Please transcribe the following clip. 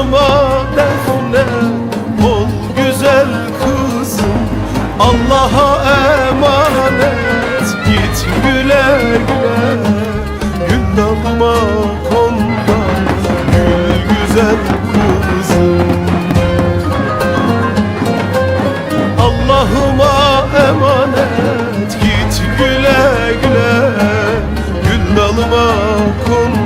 Başıma defne ol güzel kızım. Allah'a emanet git güle güle. Gündahıma konda gül güzel kızım. Allah'ıma emanet git güle güle. Gül dalıma konda